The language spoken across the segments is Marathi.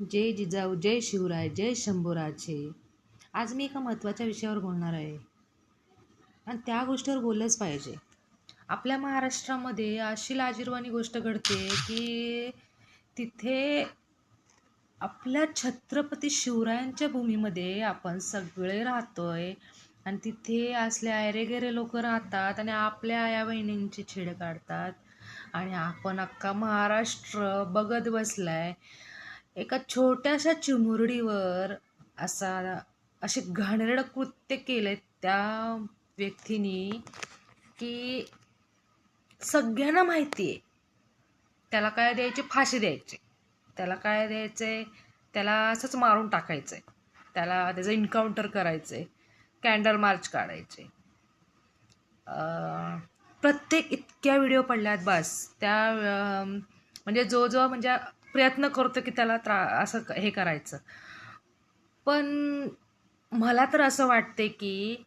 जय जिजाऊ जय शिवराय जय शंभूराजे. आज मी एका महत्त्वाच्या विषयावर बोलणार आहे. आणि त्या गोष्टीवर बोललंच पाहिजे. आपल्या महाराष्ट्रामध्ये अशी लाजिरवाणी गोष्ट घडते की तिथे आपल्या छत्रपती शिवरायांच्या भूमीमध्ये आपण सगळे राहतोय आणि तिथे असले आयरेगेरे लोक राहतात आणि आपल्या आया बहिणींची छेड काढतात. आणि आपण अख्खा महाराष्ट्र बघत बसलाय. एका छोट्याशा चिमुरडीवर असा असे घाणेरडं कृत्य केलं त्या व्यक्तीने की सगळ्यांना माहिती आहे त्याला काय द्यायची? फाशी द्यायची. त्याला काय द्यायचं? आहे त्याला असंच मारून टाकायचं. आहे त्याला त्याचं इन्काउंटर करायचं. आहे कॅन्डल मार्च काढायचे प्रत्येक इतक्या व्हिडिओ पडल्यात बस. त्या म्हणजे जो जो म्हणजे प्रयत्न करतो की त्याला त्रा असं हे करायचं. पण मला तर असं वाटते की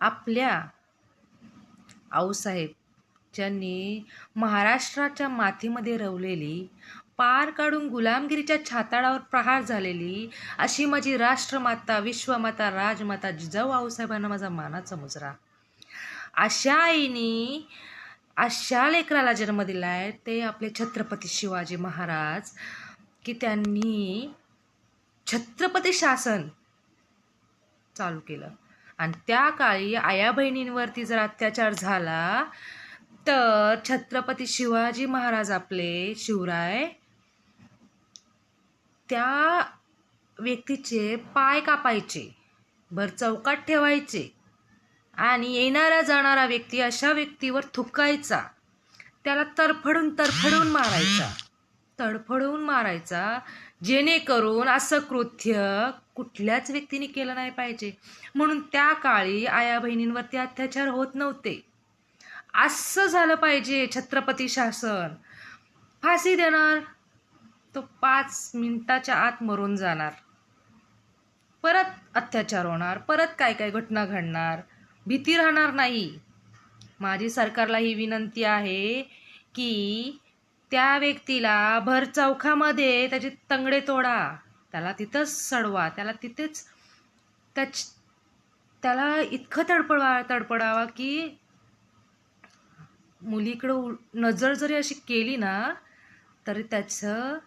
आपल्या आऊसाहेब ज्यांनी महाराष्ट्राच्या मातीमध्ये रवलेली पार काढून गुलामगिरीच्या छाताडावर प्रहार झालेली अशी माझी राष्ट्रमाता विश्वमाता राजमाता जिजाऊ आऊसाहेबांना माझा मानाचा मुजरा अशा आईनी अशा लेकराला जन्म दिला आहे ते आपले छत्रपती शिवाजी महाराज की त्यांनी छत्रपती शासन चालू केलं. आणि त्या काळी आया बहिणींवरती जर अत्याचार झाला तर छत्रपती शिवाजी महाराज आपले शिवराय त्या व्यक्तीचे पाय कापायचे भर चौकात ठेवायचे. आणि येणारा जाणारा व्यक्ती अशा व्यक्तीवर थुकायचा त्याला तरफडून तरफडून मारायचा. तडफडून मारायचा जेणेकरून असं कृत्य कुठल्याच व्यक्तीने केलं नाही पाहिजे. म्हणून त्या काळी आया बहिणींवरती अत्याचार होत नव्हते. असं झालं पाहिजे छत्रपती शासन. फाशी देणार तो पाच मिनिटाच्या आत मरून जाणार. परत अत्याचार होणार परत काय काय घटना घडणार भीती राहणार नाही. माझी सरकारला ही विनंती आहे की त्या व्यक्तीला भर चौखामध्ये त्याचे तंगडे तोडा. त्याला तिथंच सडवा. त्याला तिथेच त्याच त्याला इतकं तडपडवा तडपडावा की मुलीकडं उ- नजर जरी अशी केली ना तरी त्याचं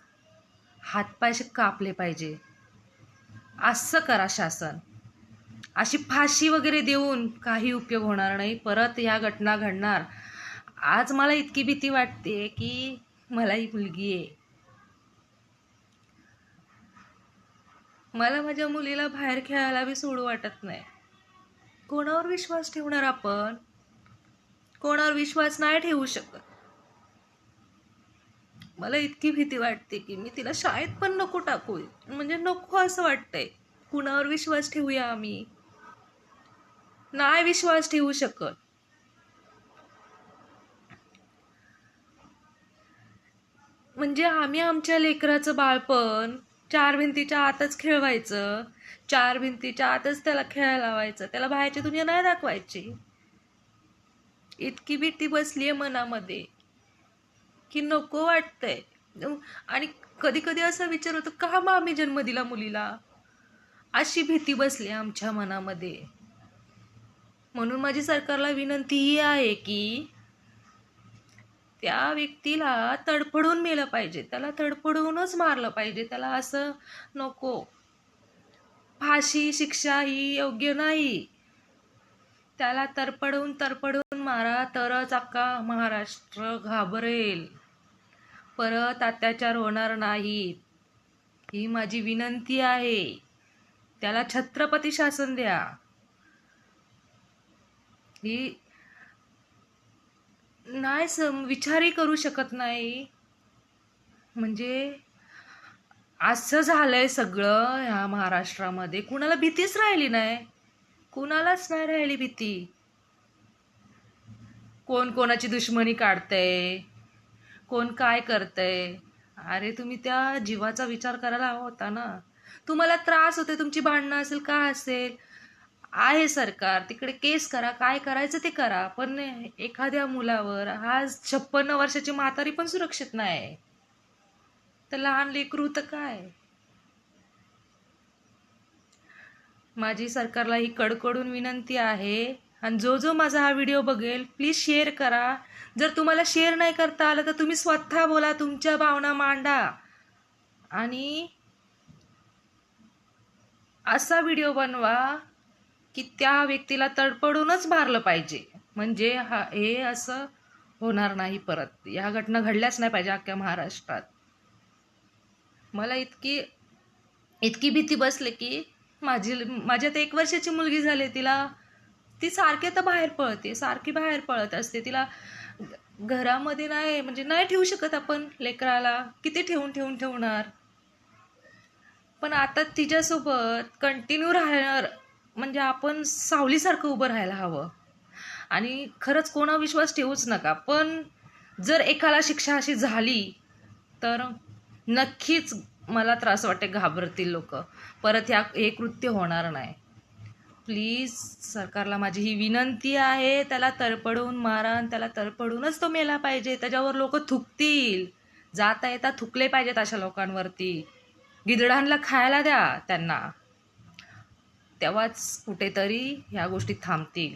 हातपाय कापले पाहिजे. असं करा शासन. अशी फाशी वगैरे देऊन काही उपयोग होणार नाही. परत ह्या घटना घडणार. आज मला इतकी भीती वाटते की मला ही मुलगी आहे. मला माझ्या मुलीला बाहेर खेळायला बी सोडू वाटत नाही. कोणावर विश्वास ठेवणार आपण? कोणावर विश्वास नाही ठेवू शकत. मला इतकी भीती वाटते की मी तिला शाळेत पण नको टाकू. म्हणजे नको असं वाटतंय. कुणावर विश्वास ठेवूया आम्ही? नाही विश्वास ठेवू शकत. म्हणजे आम्ही आमच्या लेकराचं बाळपण चार भिंतीच्या आतच खेळवायचं. चार भिंतीच्या आतच त्याला खेळायला लावायचं. त्याला बाहेरची दुनिया नाही दाखवायची. इतकी भीती बसली आहे मनामध्ये की नको वाटतंय. आणि कधी कधी असा विचार होतो का मग आम्ही जन्म दिला मुलीला? अशी भीती बसली आमच्या मनामध्ये. म्हणून माझी सरकारला विनंती ही आहे की त्या व्यक्तीला तडफडून मेलं पाहिजे. त्याला तडफडूनच मारलं पाहिजे. त्याला असं नको. फाशी शिक्षा ही योग्य नाही. त्याला तरपडून तरपडून मारा तरच अख्खा महाराष्ट्र घाबरेल. परत अत्याचार होणार नाहीत. ही माझी विनंती आहे. त्याला छत्रपती शासन द्या. ही नाही सम विचारही करू शकत नाही. म्हणजे असं झालंय सगळं ह्या महाराष्ट्रामध्ये. कुणाला भीतीच राहिली नाही. कुणालाच नाही राहिली भीती. कोण कोणाची दुश्मनी काढतंय? कोण काय करतंय? अरे तुम्ही त्या जीवाचा विचार करायला हवा होता ना. तुम्हाला त्रास होते तुमची भांडणं असेल का असेल? आहे सरकार तिकडे केस करा काय करायचं ते करा. पण एखाद्या मुलावर आज छप्पन्न वर्षाची म्हातारी पण सुरक्षित नाही. तर लहान लेकरू तर काय? माझी सरकारला ही कडकडून विनंती आहे. आणि जो जो माझा हा व्हिडिओ बघेल प्लीज शेअर करा. जर तुम्हाला शेअर नाही करता आलं तर तुम्ही स्वतः बोला तुमच्या भावना मांडा. आणि असा व्हिडिओ बनवा की त्या व्यक्तीला तडपडूनच मारलं पाहिजे. म्हणजे हा हे असं होणार नाही परत. या घटना घडल्याच नाही पाहिजे अख्ख्या महाराष्ट्रात. मला इतकी इतकी भीती बसली की माझी माझ्यात एक वर्षाची मुलगी झाली तिला ती सारखी तर बाहेर पळते सारखी बाहेर पळत असते. तिला घरामध्ये नाही म्हणजे नाही ठेवू शकत आपण लेकराला. किती ठेवून ठेवून ठेवणार? पण आता तिच्यासोबत कंटिन्यू राहणार म्हणजे आपण सावलीसारखं उभं राहायला हवं. आणि खरंच कोणा विश्वास ठेवूच नका. पण जर एकाला शिक्षा अशी झाली तर नक्कीच मला त्रास वाटते घाबरतील लोक. परत ह्या हे कृत्य होणार नाही. प्लीज सरकारला माझी ही विनंती आहे त्याला तडपडून मारा त्याला तडपडूनच तो मेला पाहिजे. त्याच्यावर लोक थुकतील. जाता येता थुकले पाहिजेत अशा लोकांवरती. गिधडांना खायला द्या त्यांना. तेव्हाच कुठेतरी ह्या गोष्टी थांबतील.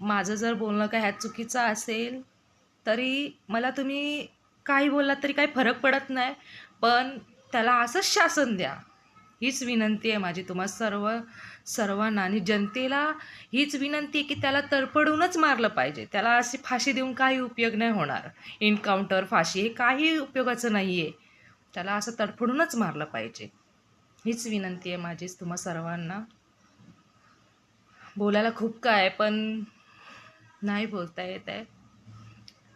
माझं जर बोलणं काय ह्यात चुकीचं असेल तरी मला तुम्ही काही बोललात तरी काही फरक पडत नाही पण त्याला असंच शासन द्या. हीच विनंती आहे माझी तुम्हा सर्व सर्वांना आणि जनतेला हीच विनंती आहे की त्याला तडपडूनच मारलं पाहिजे. त्याला अशी फाशी देऊन काही उपयोग नाही होणार. एन्काउंटर फाशी हे काही उपयोगाचं नाही आहे त्याला असं तडफडूनच मारलं पाहिजे. हीच विनंती आहे माझीच तुम्हा सर्वांना. बोलायला खूप काय पण नाही बोलता येत आहे.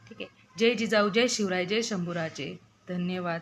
ठीक आहे. जय जिजाऊ जय शिवराय जय शंभूराजे. धन्यवाद.